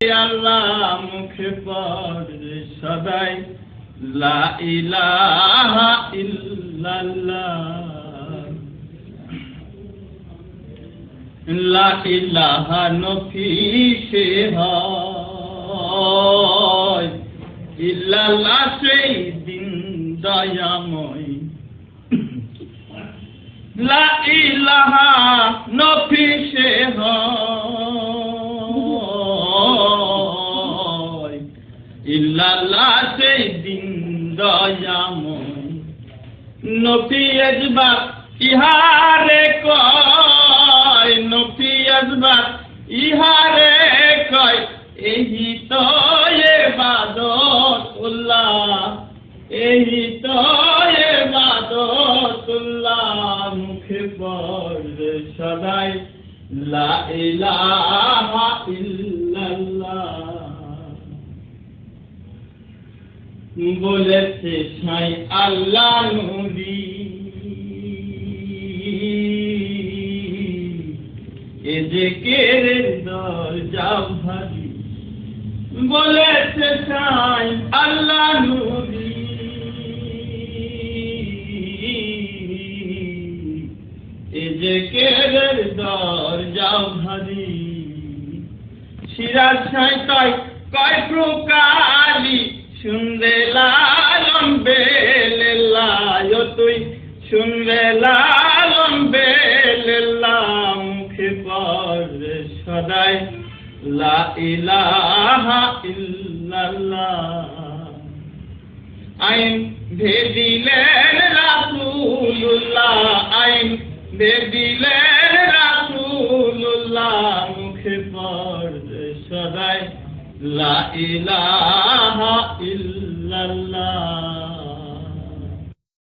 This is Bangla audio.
আল্লাহ মুখে পড়ে সদাই লা ইলাহা ইল্লাল্লাহ। লা নফি সে হয় দিন দয়াময়। লা ইলাহা নফি সে হয়। ইল্লাল্লাহ সেই দিন দয়াময়। নফি আজবার ইহারে কয় নফি আজবার ইহারে কয়, এহি তো এবাদতুল্লাহ এহি তো এবাদতুল্লাহ মুখে পড়ে সদাই লা ইলাহা ইল্লাল্লাহ বলেছে সাই আল্লাহ নবী। এ যে কেরের দরজা ভারী? বলেছে সাই আল্লাহ নবী। এ যে কেরের দরজা ভারী? সিরাজ সাই তাই কয় প্রকালি শুনলে লালন বেলায় তুই। শুনলে লালন বেলা মুখে পড়ে সদাই। লা ইলাহা ইল্লাল্লাহ। আইন ভেদিলেন রাসূলুল্লাহ, আইন ভেদিলেন রাসূলুল্লাহ, মুখে পড়ে সদাই। লা ইলাহা ইল্লাল্লাহ। الله